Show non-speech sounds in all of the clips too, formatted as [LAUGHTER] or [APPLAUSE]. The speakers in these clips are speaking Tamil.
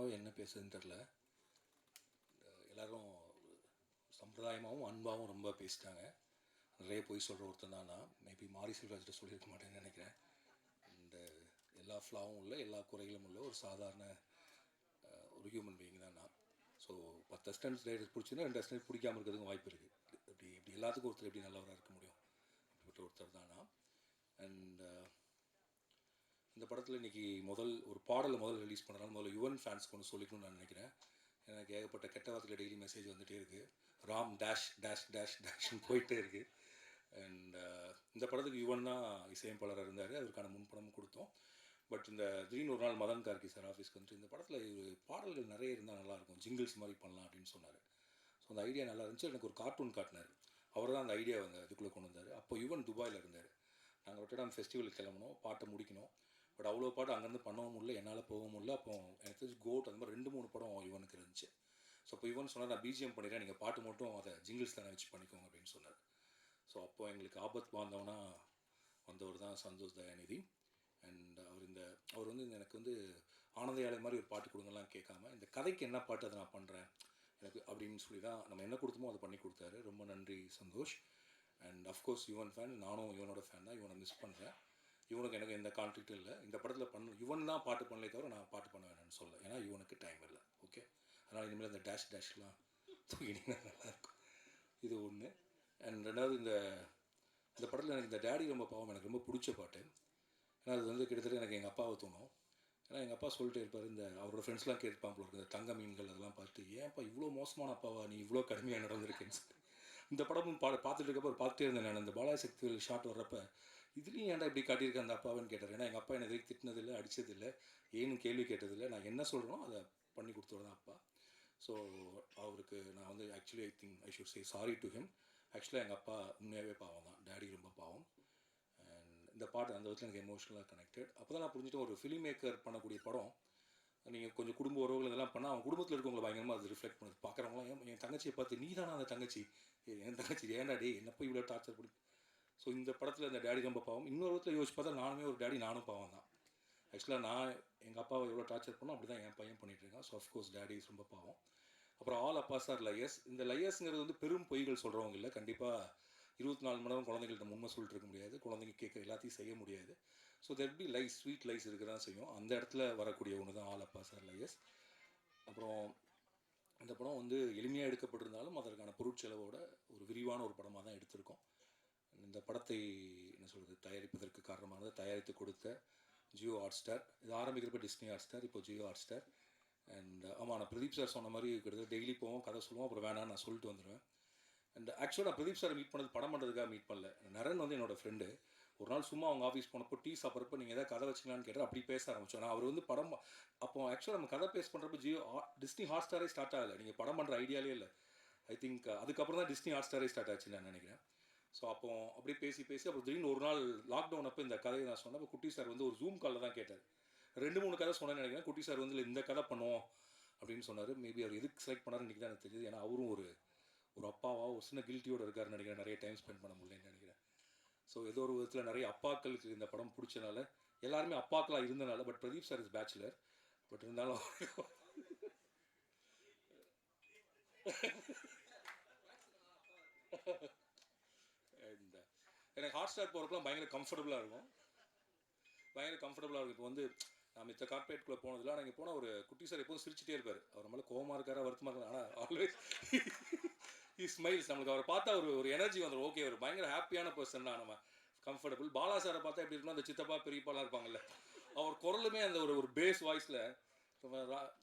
சொன்னோம் என்ன பேசுதுன்னு தெரில எல்லாரும் சம்பிரதாயமாகவும் அன்பாகவும் ரொம்ப பேசிட்டாங்க. நிறைய பொய் சொல்கிற ஒருத்தன் தான் நான். மேபி மாரி செல்வராஜ்கிட்ட சொல்லியிருக்க மாட்டேன்னு நினைக்கிறேன். இந்த எல்லா ஃப்ளாவும் உள்ள எல்லா குறைகளும் உள்ள ஒரு சாதாரண ஒரு ஹியூமன் பீயிங் தான் நான். ஸோ பத்து அஸ்டன்ஸ் ரைடர்ஸ் பிடிச்சின்னா ரெண்டு அஸ்டன்ஸ் பிடிக்காம இருக்கிறதுக்கு வாய்ப்பு இருக்குது இப்படி இப்படி எல்லாத்துக்கும் ஒருத்தர் எப்படி நல்லவராக இருக்க முடியும்? அப்படிப்பட்ட ஒருத்தர் தான் நான். அண்ட் இந்த படத்தில் இன்றைக்கி முதல் ஒரு பாடலை முதல் ரிலீஸ் பண்ணனால முதல்ல யுவன் ஃபேன்ஸ்க்கு ஒன்று சொல்லிக்கணும்னு நான் நினைக்கிறேன். எனக்கு ஏகப்பட்ட கெட்ட வார்த்தையில் டெய்லி மெசேஜ் வந்துகிட்டே இருக்குது ராம் டேஷ் டேஷ் டேஷ் டேஷ்னு போயிட்டே இருக்குது அண்ட் uh, இந்த படத்துக்கு யுவன் தான் இசையமைப்பாளராக இருந்தார். அதற்கான முன்பணமும் கொடுத்தோம். பட் இந்த திடீர்னு ஒரு நாள் மதன் கார்கி சார் ஆஃபீஸ்க்கு வந்துட்டு இந்த படத்தில் பாடல்கள் நிறைய இருந்தால் நல்லாயிருக்கும் ஜிங்கிள்ஸ் மாதிரி பண்ணலாம் அப்படின்னு சொன்னார். ஸோ அந்த ஐடியா நல்லா இருந்துச்சு. எனக்கு ஒரு கார்ட்டூன் காட்டினார். அவர் தான் அந்த ஐடியா வந்து இதுக்குள்ளே கொண்டு வந்தார். அப்போ யுவன் துபாயில் இருந்தார். நாங்கள் ரொட்டடாம் ஃபெஸ்டிவலுக்கு கிளம்பணும் பாட்டை முடிக்கணும். பட் அவ்வளோ பாட்டு அங்கேருந்து பண்ணவும் முடியல என்னால் போகவும் முடியல. அப்போ எனக்கு தெரிஞ்சு கோட் அந்த மாதிரி ரெண்டு மூணு படம் யுவனுக்கு இருந்துச்சு. ஸோ அப்போ இவன் சொன்னார் நான் பிஜிஎம் பண்ணிடுறேன் நீங்கள் பாட்டு மட்டும் அதை ஜிங்கிள்ஸ் தானே வச்சு பண்ணிக்கோங்க அப்படின்னு சொன்னார். ஸோ அப்போ எங்களுக்கு ஆபத் பாந்தவனா வந்தவர் தான் சந்தோஷ் தயாநிதி. அண்ட் அவர் இந்த அவர் வந்து இந்த எனக்கு வந்து ஆனந்த மாதிரி ஒரு பாட்டு கொடுங்கலாம் கேட்காம இந்த கதைக்கு என்ன பாட்டு அதை நான் பண்ணுறேன் எனக்கு அப்படின்னு சொல்லி தான் நம்ம என்ன கொடுத்தோமோ அதை பண்ணி கொடுத்தாரு. ரொம்ப நன்றி Santhosh. And of course Yuvan fan நானும் யுவனோட ஃபேன் தான் இவனை மிஸ் பண்ணுறேன் இவனுக்கு எனக்கு எந்த கான்ஃப்ளிக்ட்டும் இல்லை. இந்த படத்தில் பண்ண இவன் தான் பாட்டு பண்ணலே தவிர நான் பாட்டு பண்ண வேணாம்னு சொல்ல ஏன்னா இவனுக்கு டைம் இல்லை. ஓகே அதனால் இனிமேல் இந்த டேஷ் டேஷ்லாம் தூக்கினீங்கன்னா நல்லாயிருக்கும் இது ஒன்று அண்ட் ரெண்டாவது இந்த இந்த படத்தில் எனக்கு இந்த டேடி ரொம்ப பாவம். எனக்கு ரொம்ப பிடிச்ச பாட்டு. ஏன்னா அது வந்து கிட்டத்தட்ட எனக்கு எங்கள் அப்பாவை தோணும் ஏன்னா எங்கள் அப்பா சொல்லிட்டே இருப்பார் இந்த அவரோட ஃப்ரெண்ட்ஸ்லாம் கேட்பான் போல இருக்குது இந்த தங்க மீன்கள் அதெல்லாம் பார்த்துட்டு ஏன்ப்பா இவ்வளோ மோசமான அப்பாவா? நீ இவ்வளோ கடுமையாக நடந்திருக்கேன்னு சொல்லி. இந்த படமும் பா பார்த்துட்டு இருக்கப்போ பார்த்துட்டே இருந்தேன் நான் இந்த பாலாசக்தி ஷாட் வர்றப்ப இதுலேயும் ஏன்டா இப்படி காட்டியிருக்க அந்த அப்பாவன்னு கேட்டார். ஏன்னா எங்கள் அப்பா என்னை எதிர்த்து திட்டினதில்லை அடித்ததில்லை ஏன்னு கேள்வி கேட்டதில்லை. நான் என்ன சொல்கிறோம் அதை பண்ணி கொடுத்தவர் தான் அப்பா. ஸோ அவருக்கு நான் வந்து actually I think I should say sorry to him ஆக்சுவலாக எங்கள் அப்பா உண்மையாகவே பாவம் தான். டேடி ரொம்ப பாவம். அண்ட் இந்த பாட்டு அந்த விதத்தில் எனக்கு எமோஷனலாக கனெக்டட் அப்போ தான் நான் புரிஞ்சுட்டு ஒரு ஃபிலிம் மேக்கர் பண்ணக்கூடிய படம் நீங்கள் கொஞ்சம் குடும்ப உறவுகள் இதெல்லாம் பண்ணால் அவங்க குடும்பத்தில் இருக்கவங்களை பயங்கரமாக அது ரிஃப்ளெக்ட் பண்ணுது. பார்க்குறவங்களாம் என் தங்கச்சியை பார்த்து நீ தானே அந்த தங்கச்சி? என் தங்கச்சி ஏன்டா டே என்ன போய் இவ்வளோ டார்ச்சர் பண்ணி ஸோ இந்த படத்தில் இந்த டேடி ரொம்ப பாவம். இன்னொரு விதத்தில் யோசிச்சு பார்த்தா நானுமே ஒரு டேடி நானும் பாவம் தான். ஆக்சுவலாக நான் எங்கள் அப்பாவை எவ்வளோ டார்ச்சர் பண்ணோம் அப்படி தான் என் பையன் பண்ணிட்டு இருக்கான். ஸோ அஃப்கோர்ஸ் டேடி ரொம்ப பாவம். அப்புறம் ஆல் அப்பா சார் லையர்ஸ் இந்த லையர்ஸுங்கிறது வந்து பெரும் பொய்கள் சொல்கிறவங்க இல்லை. கண்டிப்பாக இருபத்தி நாலு மணி நேரம் குழந்தைகள்கிட்ட உண்மை சொல்லிட்டு இருக்க முடியாது. குழந்தைங்க கேட்க எல்லாத்தையும் செய்ய முடியாது. So that be lies sweet lies இருக்க தான் செய்யும். அந்த இடத்துல வரக்கூடிய ஒன்று தான் ஆல் அப்பா சார் லையர்ஸ் அப்புறம் இந்த படம் வந்து எளிமையாக எடுக்கப்பட்டிருந்தாலும் அதற்கான பொருட்செலவோட ஒரு விரிவான ஒரு படமாக தான் எடுத்திருக்கோம். இந்த படத்தை என்ன சொல்கிறது தயாரிப்பதற்கு காரணமானது தயாரித்து கொடுத்த ஜியோ ஹாட் ஸ்டார் இது ஆரம்பிக்கிறப்ப டிஸ்னி ஹாட் ஸ்டார் இப்போ ஜியோ ஹாட் ஸ்டார் அண்ட் ஆமாம் நான் பிரதீப் சார் சொன்ன மாதிரி கிட்டத்தட்ட டெய்லி போவோம் கதை சொல்லுவோம் அப்புறம் வேணாம் நான் சொல்லிட்டு வந்துடுவேன் அண்ட் ஆக்சுவலாக நான் பிரதீப் சார் மீட் பண்ணது படம் பண்ணுறதுக்காக மீட் பண்ணல. நரன் வந்து என்னோட ஃப்ரெண்டு ஒரு நாள் சும்மா அவங்க ஆஃபீஸ் போனப்போ டீ சாப்பிட்றப்ப நீங்கள் எதாவது கதை வச்சிங்களான்னு கேட்டால் அப்படி பேச ஆரம்பிச்சோம். நான் அவர் வந்து படம் அப்போ ஆக்சுவலாக நம்ம கதை பேஸ் பண்ணுறப்ப ஜியோ டிஸ்னி ஹாட் ஸ்டாரே ஸ்டார்ட் ஆகலை. நீங்கள் படம் பண்ணுற ஐடியாலே இல்லை. ஐ திங்க் அதுக்கப்புறம் தான் டிஸ்னி ஹாட் ஸ்டாரே ஸ்டார்ட் ஆச்சுன்னு நான் நினைக்கிறேன். ஸோ அப்போ அப்படியே பேசி பேசி அப்புறம் திடீர்னு ஒரு நாள் லாக்டவுன் அப்போ இந்த கதையை நான் சொன்னேன். அப்போ குட்டி சார் வந்து ஒரு ஜூம் காலில் தான் கேட்டார். ரெண்டு மூணு கதை சொன்னேன்னு நினைக்கிறேன். குட்டி சார் வந்து இந்த கதை பண்ணுவோம் அப்படின்னு சொன்னார். மேபி அவர் எதுக்கு செலக்ட் பண்ணார் இன்றைக்கி தான் எனக்கு தெரியுது. ஏன்னா அவரும் ஒரு ஒரு அப்பாவா ஒரு சின்ன கில்ட்டியோடு இருக்காருன்னு நினைக்கிறேன். நிறைய டைம் ஸ்பெண்ட் பண்ண முடியலன்னு நினைக்கிறேன். ஸோ ஏதோ ஒரு விதத்தில் நிறைய அப்பாக்களுக்கு இந்த படம் பிடிச்சனால எல்லாருமே அப்பாக்களாக இருந்தனால but Pradeep sir is bachelor but இருந்தாலும் அண்ட் [LAUGHS] எனக்கு ஹாட் ஸ்டார் போகிறப்பலாம் பயங்கர கம்ஃபர்டபுளாக இருக்கும். பயங்கர கம்ஃபர்டபுளாக இருக்கும். இப்போ வந்து நான் மித்த கார்பரேட்குள்ளே போனதில்லை ஆனால் இங்கே போனால் ஒரு குட்டி சார் எப்போதும் சிரிச்சிட்டே இருப்பார். அவர் மேலே கோமா இருக்காரா வருத்தமாக இருக்காரு? ஆனால் ஆல்வேஸ் ஹி [LAUGHS] ஸ்மைல்ஸ் நம்மளுக்கு அவரை பார்த்தா ஒரு ஒரு எனர்ஜி வந்துடும் ஓகே ஒரு பயங்கர ஹாப்பியான பர்சன் தான் நம்ம. கம்ஃபர்டபுள் பாலா சாரை பார்த்தா எப்படி இருக்கணும் அந்த சித்தப்பா பெரியப்பாலாம் இருப்பாங்கல்ல. அவர் குரலுமே அந்த ஒரு ஒரு பேஸ் வாய்ஸில்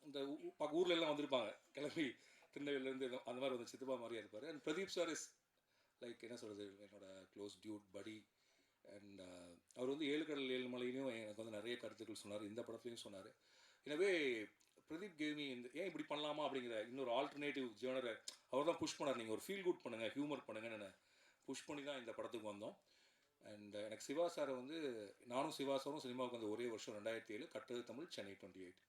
இந்த ஊ- பக்க ஊர்ல எல்லாம் வந்திருப்பாங்க. கிளம்பி திருநெல்வேலியிலேருந்து அந்த மாதிரி வந்து சித்தப்பா மாதிரியா இருப்பார். And Pradeep sir is like என்ன சொல்கிறது என்னோட க்ளோஸ் டியூட் படி அண்ட் அவர் வந்து ஏழு கடல் ஏழு மலையிலையும் எனக்கு வந்து நிறைய கருத்துக்கள் சொன்னார். இந்த படத்துலையும் சொன்னார். எனவே பிரதீப் கேமி இந்த ஏன் இப்படி பண்ணலாமா அப்படிங்கிற இன்னொரு ஆல்டர்னேட்டிவ் ஜேனரை அவர் தான் புஷ் பண்ணார். நீங்கள் ஒரு ஃபீல் குட் பண்ணுங்கள் ஹியூமர் பண்ணுங்கன்னு புஷ் பண்ணி தான் இந்த படத்துக்கு வந்தோம். அண்ட் uh, எனக்கு சிவா சாரை வந்து நானும் சிவா சாரும் சினிமாவுக்கு வந்து ஒரே வருஷம் ரெண்டாயிரத்தி ஏழு கட்டது தமிழ் சென்னை டுவெண்ட்டி எயிட்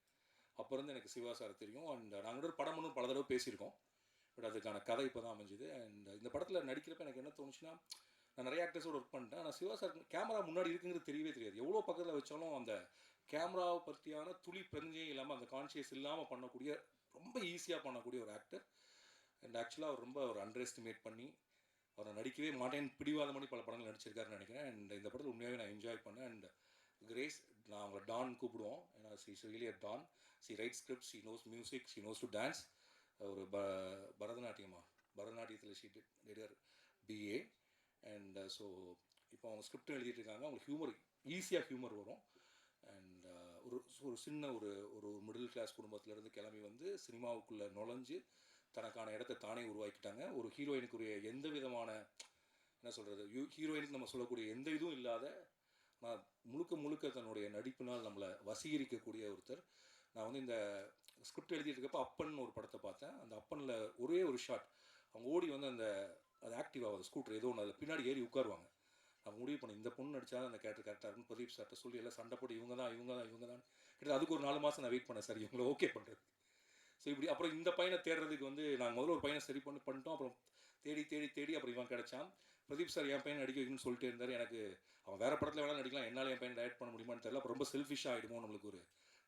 அப்போ இருந்து எனக்கு சிவா சாரை தெரியும். அண்ட் நாங்கள் ஒரு படம் ஒன்றும் பல தடவை பேசியிருக்கோம். பட் அதுக்கான கதை இப்போ தான் அமைஞ்சுது. அண்ட் இந்த படத்தில் நடிக்கிறப்ப எனக்கு என்ன தோணுச்சுன்னா நான் நிறைய ஆக்டர்ஸோடு ஒர்க் பண்ணிட்டேன். ஆனால் சிவா சார் கேமரா முன்னாடி இருக்குங்கிறது தெரியவே தெரியாது. எவ்வளோ பக்கத்தில் வச்சாலும் அந்த கேமராவை பற்றியான துளி பிரஞ்சையும் இல்லாமல் அந்த கான்ஷியஸ் இல்லாமல் பண்ணக்கூடிய ரொம்ப ஈஸியாக பண்ணக்கூடிய ஒரு ஆக்டர் அண்ட் ஆக்சுவலாக அவர் ரொம்ப ஒரு அண்டர் எஸ்டிமேட் பண்ணி அவரை நடிக்கவே மாட்டேன் பிடிவாத மாதிரி பல படங்கள் நடிச்சிருக்காருன்னு நினைக்கிறேன். அண்ட் இந்த படத்தில் உண்மையாகவே நான் என்ஜாய் பண்ணேன். அண்ட் கிரேஸ் நான் அவங்களை டான் கூப்பிடுவோம். ஏன்னா she really Don she write script she knows music she knows to dance ஒரு ப பரதநாட்டியமா? பரதநாட்டியத்தில் she did her BA and so uh, இப்போ அவங்க ஸ்கிரிப்ட் எழுதிட்டு இருக்காங்க அவங்களுக்கு ஹியூமர் ஈஸியாக ஹியூமர் வரும். அண்ட் uh, ஒரு ஒரு சின்ன ஒரு ஒரு மிடில் கிளாஸ் குடும்பத்திலேருந்து கிளம்பி வந்து சினிமாவுக்குள்ளே நுழைஞ்சு தனக்கான இடத்த தானே உருவாக்கிட்டாங்க. ஒரு ஹீரோயினுக்குரிய எந்த விதமான என்ன சொல்கிறது ஹீரோயினுக்கு நம்ம சொல்லக்கூடிய எந்த இதுவும் இல்லாத நான் முழுக்க முழுக்க தன்னுடைய நடிப்பினால் நம்மளை வசீகரிக்கக்கூடிய ஒருத்தர். நான் வந்து இந்த ஸ்கிரிப்ட் எழுதிட்டு இருக்கப்போ அப்பன் ஒரு படத்தை பார்த்தேன். அந்த அப்பனில் ஒரே ஒரு ஷாட் அவங்க ஓடி வந்து அந்த அது ஆக்டிவ் ஆகுது ஸ்கூட்டர் ஏதோ ஒன்று அதில் பின்னாடி ஏறி உட்காருவாங்க. நான் முடிவு பண்ணேன் இந்த பொண்ணு நடிச்சா அந்த கேரக்டர் கரெக்டாக இருக்குன்னு பிரதீப் சார்ட்ட சொல்லி எல்லாம் சண்டை போட்டு இவங்க தான் இவங்க தான் இவங்க தான். கிட்ட அதுக்கு ஒரு நாலு மாதம் நான் வெயிட் பண்ணேன் சார் இவங்களை ஓகே பண்ணுறது ஸோ இப்படி அப்புறம் இந்த பையனை தேடுறதுக்கு வந்து நாங்கள் முதல்ல ஒரு பையனை சரி பண்ணி பண்ணிட்டோம். அப்புறம் தேடி தேடி தேடி அப்புறம் இவன் கிடைச்சான். பிரதீப் சார் என் பையன் நடிக்க வைக்கணும்னு சொல்லிட்டு இருந்தார். எனக்கு அவன் வேறு படத்தில் வேணாலும் நடிக்கலாம். என்னால் என் பையன் டயட் பண்ண முடியுமான்னு தெரியல. அப்போ ரொம்ப செல்ஃபிஷாக ஆகிடுமோ நம்மளுக்கு ஒரு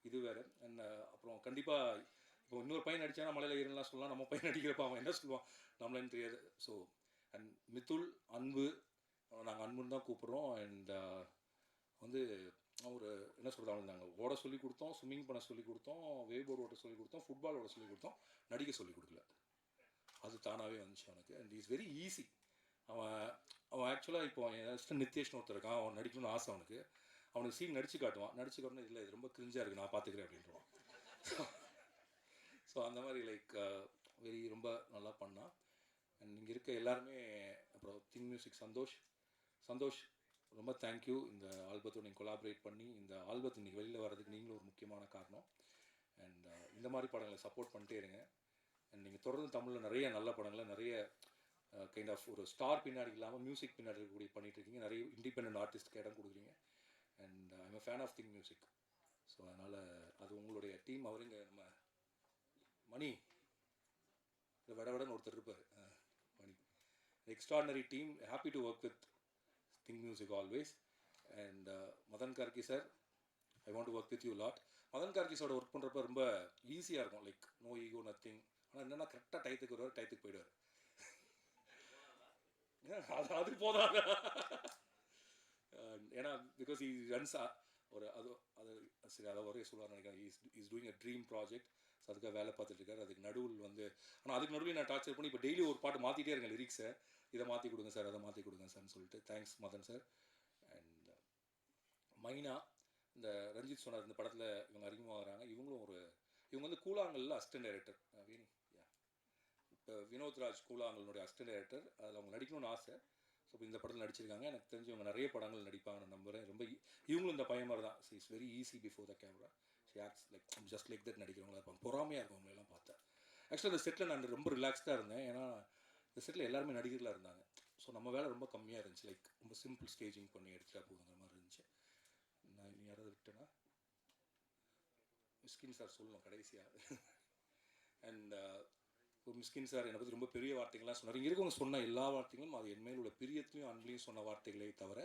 இது வேறு. அண்ட் அப்புறம் கண்டிப்பாக இப்போ இன்னொரு பையன் அடித்தானா மலையில் ஏறலாம் சொல்லலாம். நம்ம பையன் அடிக்கிறப்ப அவன் என்ன சொல்லுவான்? நம்மளேன்னு தெரியாது. ஸோ அண்ட் மித்துல் அன்பு நாங்கள் அன்புன்னு தான் கூப்பிட்றோம். அண்ட் uh, வந்து ஒரு என்ன சொல்கிறது நாங்கள் ஓட சொல்லி கொடுத்தோம் ஸ்விம்மிங் பண்ண சொல்லி கொடுத்தோம் வேவ் போர்டு ஓட்ட சொல்லி கொடுத்தோம் ஃபுட்பால் ஓட சொல்லி கொடுத்தோம் நடிக்க சொல்லி கொடுக்கல. அது தானாகவே வந்துச்சு அவனுக்கு. அண்ட் இஸ் வெரி ஈஸி அவன் அவன் ஆக்சுவலாக இப்போ என் நித்யேஷ்னு ஒருத்தர் இருக்கான். அவன் நடிக்கணும்னு ஆசை அவனுக்கு. அவனுக்கு சீன் நடிச்சு காட்டுவான். நடிச்சு காட்டணும் இல்லை இது ரொம்ப கிரிஞ்சாக இருக்குது நான் பார்த்துக்கிறேன் அப்படின்றான் ஸோ அந்த மாதிரி லைக் வெரி uh, ரொம்ப நல்லா பண்ணான் அண்ட் இங்கே இருக்க எல்லாருமே அப்புறம் திங் மியூசிக் சந்தோஷ். சந்தோஷ் ரொம்ப தேங்க்யூ இந்த ஆல்பத்தோட நீங்கள் கொலாபரேட் பண்ணி இந்த ஆல்பத் இன்றைக்கி வெளியில் வர்றதுக்கு நீங்களும் ஒரு முக்கியமான காரணம். அண்ட் uh, இந்த மாதிரி படங்களை சப்போர்ட் பண்ணிட்டே இருங்க. அண்ட் நீங்கள் தொடர்ந்து தமிழில் நிறைய நல்ல படங்களை நிறைய uh, கைண்ட் ஆஃப் ஒரு ஸ்டார் பின்னாடி இல்லாமல் மியூசிக் பின்னாடி இருக்கக்கூடிய பண்ணிட்டு இருக்கீங்க. நிறைய இண்டிபெண்ட் ஆர்டிஸ்ட்க்கு இடம் கொடுக்குறீங்க. And I'm a fan of Think music so அதனால் அது உங்களுடைய டீம் அவருங்க நம்ம மணி. இந்த விட விடன்னு ஒருத்தர் இருப்பார். Mani. Extraordinary team happy to work with Think music always and Madan Karky sir I want to work with you lot Madan கார்கிஸோட ஒர்க் பண்ணுறப்ப ரொம்ப ஈஸியாக இருக்கும். லைக் நோ ஈகோ நத்திங் ஆனால் என்னென்னா கரெக்டாக டயத்துக்கு வருவார் டயத்துக்கு போயிடுவார். [LAUGHS] அது அது போதாத? ஏன்னா பிகாஸ் ஈ ரன்ஸ் ஒரு அது அது சரி அதை ஒரே சொல்லுவார் நினைக்கிறேன். Is is doing a dream project so அதுக்காக வேலை பார்த்துட்டு இருக்காரு. அதுக்கு நடுவில் வந்து ஆனால் அதுக்கு நடுவில் நான் டார்ச்சர் பண்ணி இப்போ டெய்லி ஒரு பாட்டு மாற்றிட்டே இருக்கேன் லிரிக்ஸை இதை மாற்றி கொடுங்க சார் அதை மாற்றி கொடுங்க சார்னு சொல்லிட்டு. தேங்க்ஸ் மதன் சார் அண்ட் மைனா இந்த ரஞ்சித் சொன்னார் இந்த படத்தில் இவங்க அறிமுகமாகறாங்க இவங்களும் ஒரு இவங்க வந்து கூலாங்கல்ல அசிஸ்டன்ட் டைரக்டர் வேணி யா இப்போ வினோத்ராஜ் கூழாங்கல்னுடைய அசிஸ்டன்ட் டைரக்டர் அதில் அவங்க நடிக்கணும்னு ஆசை. ஸோ இப்போ இந்த படத்தில் நடிச்சிருக்காங்க. எனக்கு தெரிஞ்சு இவங்க நிறைய படங்கள் நடிப்பாங்க நான் நம்புகிறேன் ரொம்ப இவங்களும் இந்த பையன் மாதிரி தான். She is very easy before the camera she acts like just like that நடிக்கிறவங்களா இருப்பாங்க. பொறாமையாக இருக்கும் அவங்களெல்லாம் பார்த்தேன் ஆக்சுவலாக இந்த செட்டில் நான் ரொம்ப ரிலாக்ஸ்டாக இருந்தேன். ஏன்னா இந்த செட்டில் எல்லாருமே நடிகர்களாக இருந்தாங்க. ஸோ நம்ம வேலை ரொம்ப கம்மியாக இருந்துச்சு. லைக் ரொம்ப சிம்பிள் ஸ்டேஜிங் பண்ணி எடுத்துட்டா போகுங்கிற மாதிரி இருந்துச்சு. நான் இனி யாராவது விட்டேன்னா மிஸ்கின் சார் சொல்லணும் கடைசியாக இப்போ மிஸ்கின் சார் என்னை பற்றி ரொம்ப பெரிய வார்த்தைகள்லாம் சொன்னார். இங்கே இருக்கவங்க சொன்ன எல்லா வார்த்தைகளும் அது என் மேல் உள்ள பிரியத்துலையும் அன்புலையும் சொன்ன வார்த்தைகளே தவிர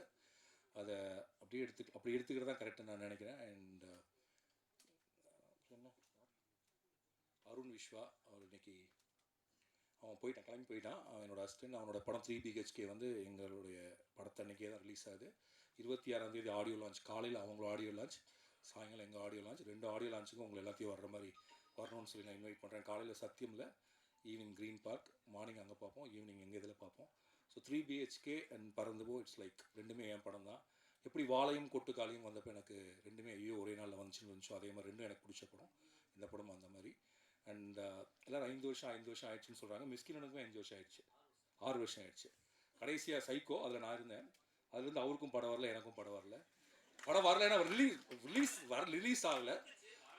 அதை அப்படியே எடுத்து அப்படி எடுத்துக்கிறது தான் கரெக்டாக நான் நினைக்கிறேன். Uh, அண்ட் என்ன? அருண் விஸ்வா அவர் இன்னைக்கு அவன் போயிட்டான் கிளம்பி போயிட்டான். அவன் என்னோட அசிஸ்டன்ட் அவனோட படம் த்ரீ பிஹெச்கே வந்து எங்களுடைய படத்தை அன்றைக்கே தான் ரிலீஸ் ஆகுது. இருபத்தி ஆறாம் தேதி ஆடியோ லான்ச் காலையில் அவங்களோட ஆடியோ லான்ச் சாயங்காலம் எங்கள் ஆடியோ லான்ச் ரெண்டு ஆடியோ லான்ச்சுக்கும் உங்களை எல்லாத்தையும் வர்ற மாதிரி வரணும்னு சொல்லி நான் இன்வைட் பண்ணுறேன் காலையில் சத்தியமில் ஈவினிங் க்ரீன் பார்க் மார்னிங் அங்கே பார்ப்போம் ஈவினிங் எங்கள் இதில் பார்ப்போம். So three BHK and Paranthu Po it's like ரெண்டுமே என் படம் தான். எப்படி வாழையும் கொட்டுக்காலையும் வந்தப்போ எனக்கு ரெண்டுமே ஐயோ ஒரே நாளில் வந்துச்சுன்னு வந்துச்சோ அதே மாதிரி ரெண்டும் எனக்கு பிடிச்ச படம். இந்த படம் அந்த மாதிரி. அண்ட் uh, எல்லோரும் ஐந்து வருஷம் ஐந்து வருஷம் ஆயிடுச்சுன்னு சொல்கிறாங்க மிஸ்கினனுக்குமே அஞ்சு வருஷம் ஆயிடுச்சு. ஆறு வருஷம் ஆயிடுச்சு. கடைசியாக சைக்கோ அதில் நான் இருந்தேன். அதுலேருந்து அவருக்கும் படம் வரல எனக்கும் படம் வரல. படம் வரலைன்னா ரிலீஸ் ரிலீஸ் வர ரிலீஸ் ஆகலை.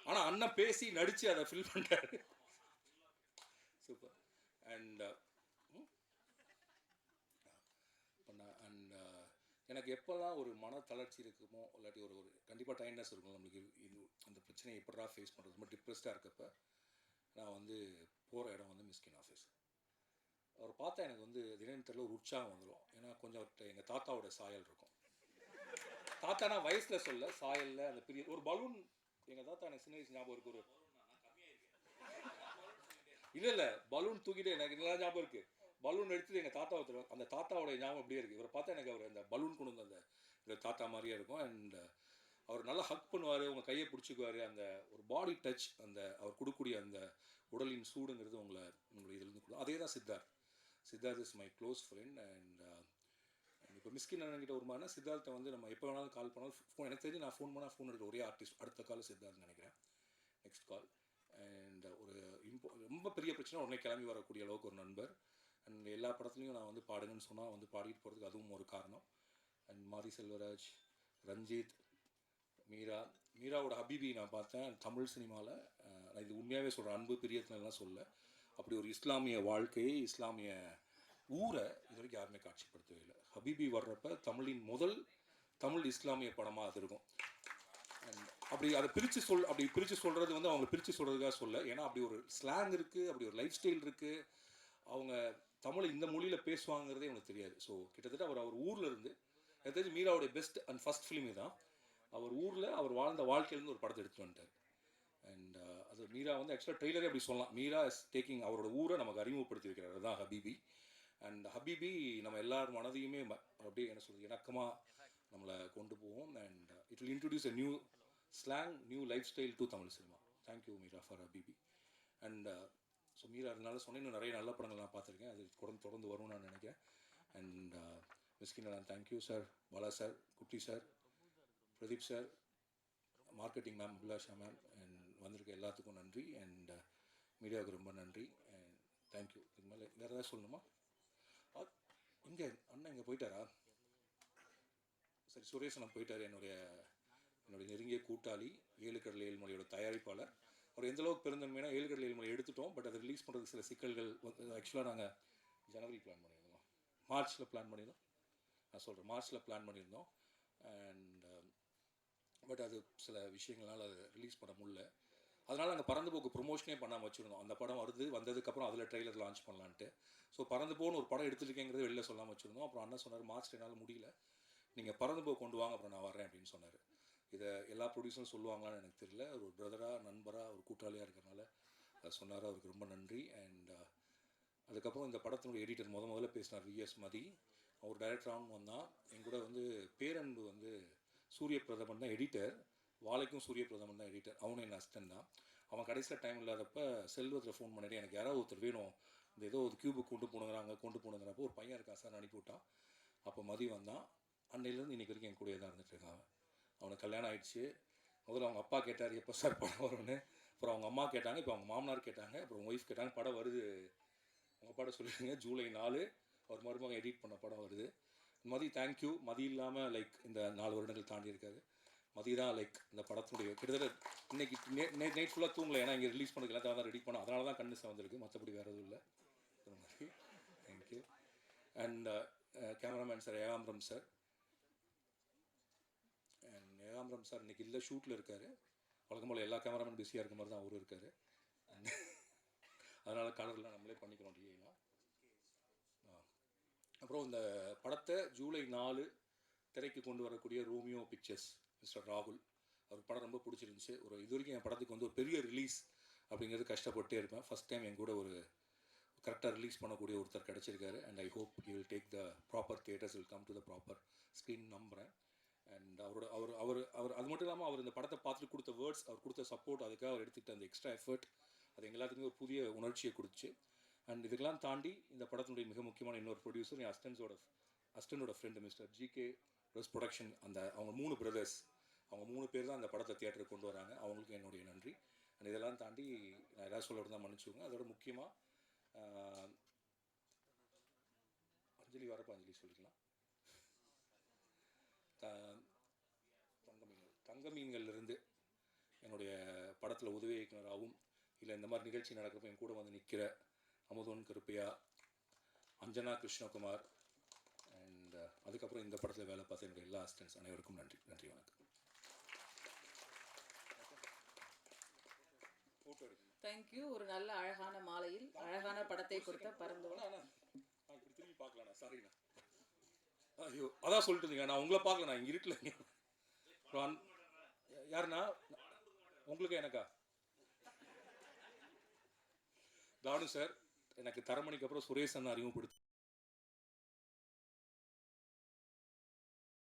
ஆனால் அண்ணன் பேசி நடித்து அதை ஃபில் பண்ணிட்டாரு சூப்பர் அண்ட் அண்ட் எனக்கு எப்போல்லாம் ஒரு மன தளர்ச்சி இருக்குமோ இல்லாட்டி ஒரு ஒரு கண்டிப்பாக டைட்னஸ் இருக்கும் நம்மளுக்கு இது- அந்த பிரச்சனையை எப்படா ஃபேஸ் பண்ணுறது ரொம்ப டிப்ரெஸ்டாக இருக்கப்ப நான் வந்து போகிற இடம் வந்து மிஸ்கின் ஆஃபீஸ் அவர் பார்த்தா எனக்கு வந்து திடீர்னு தெரியல ஒரு உற்சாகம் வந்துடும் ஏன்னா கொஞ்சம் அவர்கிட்ட எங்கள் தாத்தாவோட சாயல் இருக்கும். தாத்தானா வயசில் சொல்ல சாயல்ல அந்த பெரிய ஒரு பலூன் எங்கள் தாத்தா எனக்கு சின்ன வயசு ஞாபகம் இருக்கு ஒரு இல்லை இல்லை. பலூன் தூக்கிட்டு எனக்கு நல்லா ஞாபகம் இருக்குது பலூன் எடுத்துட்டு எங்கள் தாத்தா ஒருத்தர் அந்த தாத்தாவோட ஞாபகம் அப்படியே இருக்குது இவரை பார்த்தா எனக்கு அவர் அந்த பலூன் கொண்டு வந்த அந்த தாத்தா மாதிரியே இருக்கும். அண்ட் அவர் நல்லா ஹக் பண்ணுவார் உங்கள் கையை பிடிச்சிக்குவார். அந்த ஒரு பாடி டச் அந்த அவர் கொடுக்கக்கூடிய அந்த உடலின் சூடுங்கிறது உங்களை உங்களுடைய இதுலேருந்து கொடுக்கும் அதே தான் Siddharth Siddharth is my close friend and இப்போ மிஸ்கின் அண்ணன்கிட்ட ஒரு மாதிரினா சித்தார்த்தை வந்து நம்ம எப்போ வேணாலும் கால் பண்ணாலும் ஃபோன் எனக்கு தெரிஞ்சு நான் ஃபோன் பண்ணால் ஃபோன் எடுக்கிற ஒரே ஆர்டிஸ்ட் அடுத்த கால் சித்தார்த் நினைக்கிறேன். நெக்ஸ்ட் கால் அண்ட் uh, ஒரு இம்போ ரொம்ப பெரிய பிரச்சனை உடனே கிளம்பி வரக்கூடிய அளவுக்கு ஒரு நண்பர். அண்ட் எல்லா படத்துலையும் நான் வந்து பாடுங்கன்னு சொன்னால் வந்து பாடிட்டு போகிறதுக்கு அதுவும் ஒரு காரணம். அண்ட் மாரி செல்வராஜ் ரஞ்சித் மீரா மீராவோட ஹபீபி நான் பார்த்தேன் தமிழ் சினிமாவில் நான் இது உண்மையாகவே சொல்கிறேன் அன்பு பிரியத்தினெல்லாம் சொல்ல. அப்படி ஒரு இஸ்லாமிய வாழ்க்கையை இஸ்லாமிய ஊரை இது வரைக்கும் யாருமே காட்சிப்படுத்தவே இல்லை. ஹபீபி வர்றப்ப தமிழின் முதல் தமிழ் இஸ்லாமிய படமாக அது இருக்கும். அண்ட் அப்படி அதை பிரித்து சொல் அப்படி பிரித்து சொல்கிறது வந்து அவங்க பிரித்து சொல்கிறதுக்காக சொல்ல. ஏன்னா அப்படி ஒரு ஸ்லாங் இருக்குது அப்படி ஒரு லைஃப் ஸ்டைல் இருக்குது அவங்க தமிழை இந்த மொழியில் பேசுவாங்கிறதே எனக்கு தெரியாது. ஸோ கிட்டத்தட்ட அவர் அவர் ஊரில் இருந்து எனக்கு தெரிஞ்சு மீராவுடைய பெஸ்ட் அண்ட் ஃபர்ஸ்ட் ஃபிலிமே தான் அவர் ஊரில் அவர் வாழ்ந்த வாழ்க்கையிலேருந்து ஒரு படத்தை எடுத்து வந்துட்டார். அண்ட் uh, அது மீரா வந்து ஆக்சுவலாக ட்ரெய்லரே அப்படி சொல்லலாம். மீரா இஸ் டேக்கிங் அவரோட ஊரை நமக்கு அறிமுகப்படுத்தி வைக்கிறார் தான் ஹபீபி. அண்ட் ஹபீபி நம்ம எல்லார் மனதையுமே அப்படியே என்ன சொல்கிறது இணக்கமாக நம்மளை கொண்டு போவோம். And it will introduce a new slang new lifestyle to Tamil cinema thank you Meera for அபிபி and so Meera அதனால சொன்னேன். இன்னும் நிறைய நல்ல படங்கள் நான் பார்த்துருக்கேன். அது தொடர்ந்து தொடர்ந்து வரும்னு நான் நினைக்கிறேன். அண்ட் மிஸ்கின் நான் thank you sir Bala sir Kutty sir Pradeep sir marketing ma'am Abhilasha ma'am and வந்திருக்க எல்லாத்துக்கும் நன்றி. அண்ட் uh, மீடியாவுக்கு ரொம்ப நன்றி. அண்ட் தேங்க்யூ இதுக்கு மேலே வேறு ஏதாவது சொல்லணுமா? இங்கே அண்ணன் இங்கே போயிட்டாரா? சரி சுரேஷ் அண்ணன் போயிட்டார் என்னுடைய என்னுடைய நெருங்கிய கூட்டாளி ஏழுக்கடல் ஏழ்மொழியோட ஏழுமலையோட தயாரிப்பாளர். அவர் எந்த அளவுக்கு பெருந்தன்மைனா ஏழுக்கடல் ஏழ்மொழி எடுத்துட்டோம். பட் அதை ரிலீஸ் பண்ணுறதுக்கு சில சிக்கல்கள் ஆக்சுவலாக நாங்கள் ஜனவரி பிளான் பண்ணியிருந்தோம். மார்ச்சில் பிளான் பண்ணியிருந்தோம். நான் சொல்கிறேன் மார்ச்சில் பிளான் பண்ணியிருந்தோம். அண்ட் பட் um, அது சில விஷயங்களால் அதை ரிலீஸ் பண்ண முடியல. அதனால் நாங்கள் பறந்து போக்கு ப்ரொமோஷனே பண்ணாமல் வச்சுருந்தோம். அந்த படம் வருது வந்ததுக்கப்புறம் அதில் ட்ரெய்லர் லான்ச் பண்ணலான்ட்டு. ஸோ பறந்து போன்னு ஒரு படம் எடுத்துருக்கேங்கிறத வெளியில் சொல்லாமல் வச்சுருந்தோம். அப்புறம் அண்ணன் சொன்னார் மார்ச் என்னால் முடியல. நீங்கள் பறந்து போக கொண்டு வாங்க அப்புறம் நான் வரேன் அப்படின்னு சொன்னார். இதை எல்லா ப்ரொடியூசரும் சொல்லுவாங்களான்னு எனக்கு தெரியல. ஒரு பிரதராக நண்பராக ஒரு கூட்டாளியாக இருக்கிறனால அதை சொன்னார். அவருக்கு ரொம்ப நன்றி. அண்ட் அதுக்கப்புறம் இந்த படத்தினுடைய எடிட்டர் முத முதல்ல பேசினார் விஎஸ் மதி. அவர் டைரக்டராகவும் வந்தான். என் கூட வந்து பேரன்பு வந்து சூரிய பிரதமன் தான் எடிட்டர் வாழைக்கும் சூரிய பிரதமன் தான் எடிட்டர் அவனும் என் அஸ்டன் தான். அவன் கடைசியில் டைம் இல்லாதப்ப செல்வத்தில் ஃபோன் பண்ணிட்டு எனக்கு யாராவது ஒருத்தர் வேணும். இந்த ஏதோ ஒரு கியூபுக்கு கொண்டு போனுங்கிறாங்க கொண்டு போனுங்கிறப்போ ஒரு பையன் இருக்கான் சார் அனுப்பி விட்டான் அப்போ மதி வந்தான். அன்னையிலேருந்து இன்றைக்கி வரைக்கும் என் கூடயே தான் இருந்துகிட்ருக்காங்க அவனுக்கு கல்யாணம் ஆயிடுச்சு. முதல்ல அவங்க அப்பா கேட்டார் எப்போ சார் படம் வரும்னு? அப்புறம் அவங்க அம்மா கேட்டாங்க இப்போ அவங்க மாமனார் கேட்டாங்க அப்புறம் ஒய்ஃப் கேட்டாங்க படம் வருது. உங்கள் படம் சொல்லிடுங்க ஜூலை நாலு அவர் மருமகன் எடிட் பண்ண படம் வருது. மதி தேங்க்யூ மதி இல்லாமல் லைக் இந்த நாலு வருடங்கள் தாண்டி இருக்காரு. மதி தான் லைக் இந்த படத்தினுடைய கிட்டத்தட்ட இன்னைக்கு நே நைட் ஃபுல்லாக தூங்கலை ஏன்னா இங்கே ரிலீஸ் பண்ணதுக்கு எல்லாத்தையும் தான் ரெடி பண்ணோம். அதனால தான் கண்ணு வந்திருக்கு மற்றபடி வேறு எதுவும் இல்லை. Thank you and cameraman sir Ekambaram sir Ekambaram sir இன்னைக்கு இல்லை ஷூட்டில் இருக்கார். வழக்கம் போல் எல்லா கேமராமேன் பிஸியாக இருக்க மாதிரி தான் அவரும் இருக்கார். அதனால் கலர்லாம் நம்மளே பண்ணிக்கிறோம் டிஐலாம் அப்புறம் இந்த படத்தை ஜூலை நாலு திரைக்கு கொண்டு வரக்கூடிய ரோமியோ பிக்சர்ஸ் மிஸ்டர் ராகுல். அவர் படம் ரொம்ப பிடிச்சிருந்துச்சு. ஒரு இது வரைக்கும் என் படத்துக்கு வந்து ஒரு பெரிய ரிலீஸ் அப்படிங்கிறது கஷ்டப்பட்டே இருப்பேன். ஃபஸ்ட் டைம் என் கூட ஒரு கரெக்டாக ரிலீஸ் பண்ணக்கூடிய ஒருத்தர் கிடச்சிருக்காரு. And I hope you will take the proper theatres will come to the proper screen நம்புகிறேன் அண்ட் அவரோட அவர் அவர் அவர் அது மட்டும் இல்லாமல் அவர் இந்த படத்தை பார்த்துட்டு கொடுத்த வேர்ட்ஸ் அவர் கொடுத்த சப்போர்ட் அதுக்காக அவர் எடுத்துக்கிட்ட அந்த எக்ஸ்ட்ரா எஃபர்ட் அது எல்லாத்துக்குமே ஒரு புதிய உணர்ச்சியை கொடுத்து அண்ட் இதுக்கெல்லாம் தாண்டி இந்த படத்தினுடைய மிக முக்கியமான இன்னொரு ப்ரொடியூசர் என் அஸ்டன்ஸோட அஸ்டனோட friend mister GK Rose production அந்த அவங்க மூணு பிரதர்ஸ் அவங்க மூணு பேர் தான் அந்த படத்தை தியேட்டருக்கு கொண்டு வராங்க. அவங்களுக்கு என்னுடைய நன்றி. அண்ட் இதெல்லாம் தாண்டி நான் ஏதாவது சொல்ல இருந்தால் மன்னிச்சுக்கோங்க அதோட முக்கியமாக அஞ்சலி வரப்போ அஞ்சலி சொல்லிக்கலாம். த- தங்க மீன்கள் தங்க மீன்கள்லேருந்து என்னுடைய படத்தில் உதவி இயக்குனராகவும் இல்லை இந்த மாதிரி நிகழ்ச்சி நடக்கிறப்ப என் கூட வந்து நிற்கிற அமுதன் கருப்பையா அஞ்சனா கிருஷ்ணகுமார் அண்ட் அதுக்கப்புறம் இந்த படத்தில் வேலை பார்த்த என்னுடைய எல்லா அசிஸ்டன்ஸ் அனைவருக்கும் நன்றி நன்றி வணக்கம். தேங்க்யூ ஒரு நல்ல அழகான மாலையில் அழகான படத்தை கொடுத்த இப்படி திரும்பி பார்க்கலண்ணா. சாரிண்ணா ஐயோ அதான் சொல்லிட்டு இருந்தீங்க. நான் உங்களை பார்க்கல நான் இங்கே இருக்கல அப்புறம் அன்- யாருண்ணா உங்களுக்கு எனக்கா? தானு சார் எனக்கு தரமணிக்கு அப்புறம் சுரேஷ் அண்ணன் அறிமுகப்படுத்து